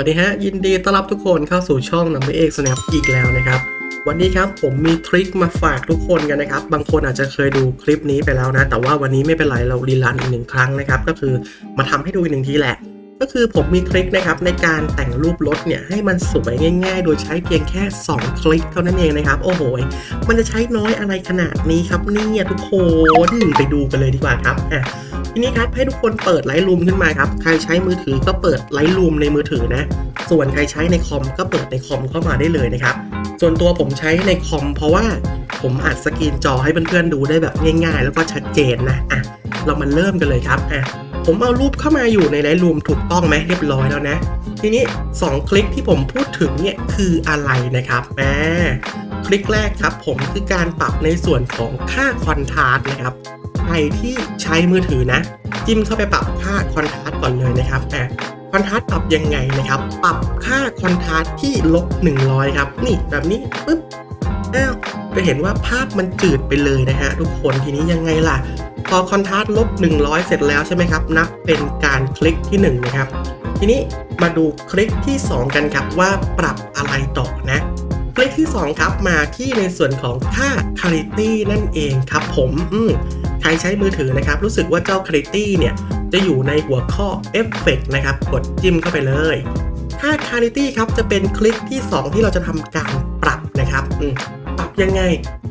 วัสดีฮะ ยินดีต้อนรับทุกคนเข้าสู่ช่องนัมเบอร์เอกสแนปอีกแล้วนะครับ วันนี้ครับผมมีทริคมาฝากทุกคนกันนะครับ บางคนอาจจะเคยดูคลิปนี้ไปแล้วนะ แต่ว่าวันนี้ไม่เป็นไรเรารีลันอีกหนึ่งครั้งนะครับ ก็คือมาทำให้ดูอีกหนึ่งทีแหละ ก็คือผมมีทริคนะครับในการแต่งรูปรถเนี่ยให้มันสวยง่าย ๆ โดยใช้เพียงแค่ 2 คลิกเท่านั้นเองนะครับ โอ้โห มันจะใช้น้อยอะไรขนาดนี้ครับเนี่ยทุกคนไปดูกันเลยดีกว่าครับอะ ทีนี้ครับให้ทุกคนเปิดไลท์รูมขึ้นมาครับใครใช้มือถือก็เปิดไลท์รูมในมือถือนะ ส่วนใครใช้ในคอมก็เปิดในคอมเข้ามาได้เลยนะครับ ส่วนตัวผมใช้ในคอมเพราะว่าผมอัดสกรีนจอให้เพื่อนๆดูได้แบบง่ายๆ แล้วก็ชัดเจนนะอะเรามาเริ่มกันเลยครับอะผมเอารูปเข้ามาอยู่ในไลท์รูมถูกต้องไหมเรียบร้อยแล้วนะ ทีนี้ 2 คลิกที่ผมพูดถึงเนี่ยคืออะไรนะครับแหมคลิกแรกครับผมคือการปรับในส่วนของค่าคอนทราสต์นะครับ ครที่ใช้มือถือนะ จิ้มเข้าไปปรับค่าคอนทราสต์ก่อนเลยนะครับอะคอนทราสต์ปรับยังไงนะครับ ปรับค่าคอนทราสต์ที่ลบ100 ครับ นี่แบบนี้ปึ๊บอ้าวจะเห็นว่าภาพมันจืดไปเลยนะฮะทุกคนทีนี้ยังไงล่ะ พอคอนทราสต์ลบ100 เสร็จแล้วใช่ไหมครับ นับเป็นการคลิกที่ 1 นะครับ ทีนี้มาดูคลิกที่ 2 กันครับว่าปรับอะไรต่อนะคลิกที่ 2 ครับมาที่ในส่วนของค่า Clarity นั่นเองครับผม อืม ใครใช้มือถือนะครับ รู้สึกว่าเจ้า Clarity เนี่ย จะอยู่ในหัวข้อ Effect นะครับ กดจิ้มเข้าไปเลยค่า Clarity ครับจะเป็นคลิกที่ 2 ที่เราจะทำการปรับนะครับปรับยังไง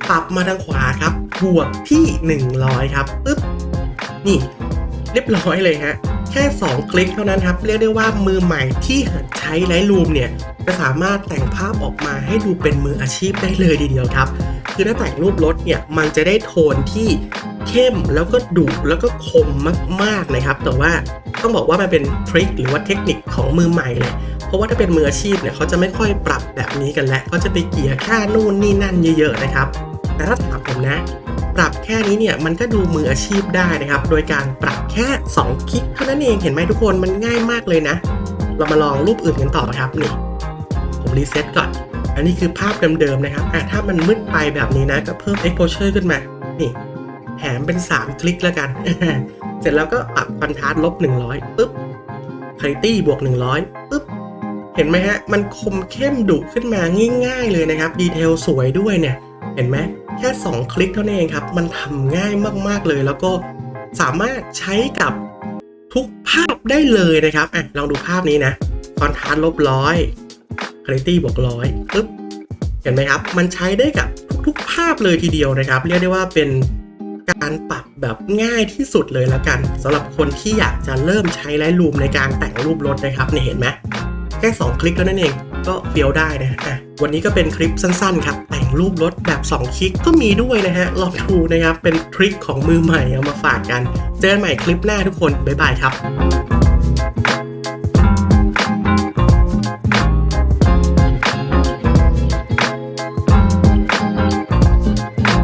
ปรับมาทางขวาครับ บวกที่ 100 ครับปึ๊บนี่ เรียบร้อยเลยฮะแค่ 2 คลิกเท่านั้นครับ เรียกได้ว่ามือใหม่ที่หัดใช้ไลท์รูมเนี่ยจะสามารถแต่งภาพออกมาให้ดูเป็นมืออาชีพได้เลยทีเดียวครับ คือถ้าแต่งรูปรถเนี่ยมันจะได้โทนที่ เข้มแล้วก็ดุแล้วก็คมมากๆนะครับ แต่ว่าต้องบอกว่ามันเป็นทริคหรือว่าเทคนิคของมือใหม่เลย เพราะว่าถ้าเป็นมืออาชีพเนี่ยเขาจะไม่ค่อยปรับแบบนี้กันแล้วเขาจะไปเกี่ยค่านู่นนี่นั่นเยอะๆนะครับ แต่ถ้าถามผมนะ ปรับแค่นี้เนี่ยมันก็ดูมืออาชีพได้นะครับ โดยการปรับแค่2คลิกเท่านั้นเองเห็นไหมทุกคนมันง่ายมากเลยนะ เรามาลองรูปอื่นกันต่อครับนี่ผมรีเซ็ตก่อนอันนี้คือภาพเดิมๆนะครับอะถ้ามันมืดไปแบบนี้นะก็เพิ่ม exposure ขึ้นมา นี่ แถมเป็น 3 คลิกแล้วกัน เสร็จแล้วก็ปรับคอนทราสต์ลบ 100ปุ๊บ clarity บวก 100ปุ๊บ เห็นไหมฮะ มันคมเข้มดุขึ้นมาง่าย ๆ เลยนะครับ ดีเทลสวยด้วยเนี่ย เห็นไหมแค่ 2 คลิกเท่านั้นเองครับ มันทำง่ายมากๆเลย แล้วก็สามารถใช้กับทุกภาพได้เลยนะครับอะลองดูภาพนี้นะคอนทราสต์ลบร้อยคุณภาพบวกร้อยปึ๊บเห็นไหมครับ มันใช้ได้กับทุกๆภาพเลยทีเดียวนะครับ เรียกได้ว่าเป็น การปรับแบบง่ายที่สุดเลยละกันสำหรับคนที่อยากจะเริ่มใช้ไลท์รูมในการแต่งรูปรถนะครับเนี่ยเห็นไหมแค่2คลิกเท่านั้นเองก็เฟี้ยวได้นะอะวันนี้ก็เป็นคลิปสั้นๆครับแต่งรูปรถแบบ 2 คลิกก็มีด้วยนะฮะลองดูนะครับเป็นทริคของมือใหม่เอามาฝากกัน เจอกันใหม่คลิปหน้าทุกคน บ๊ายบายครับ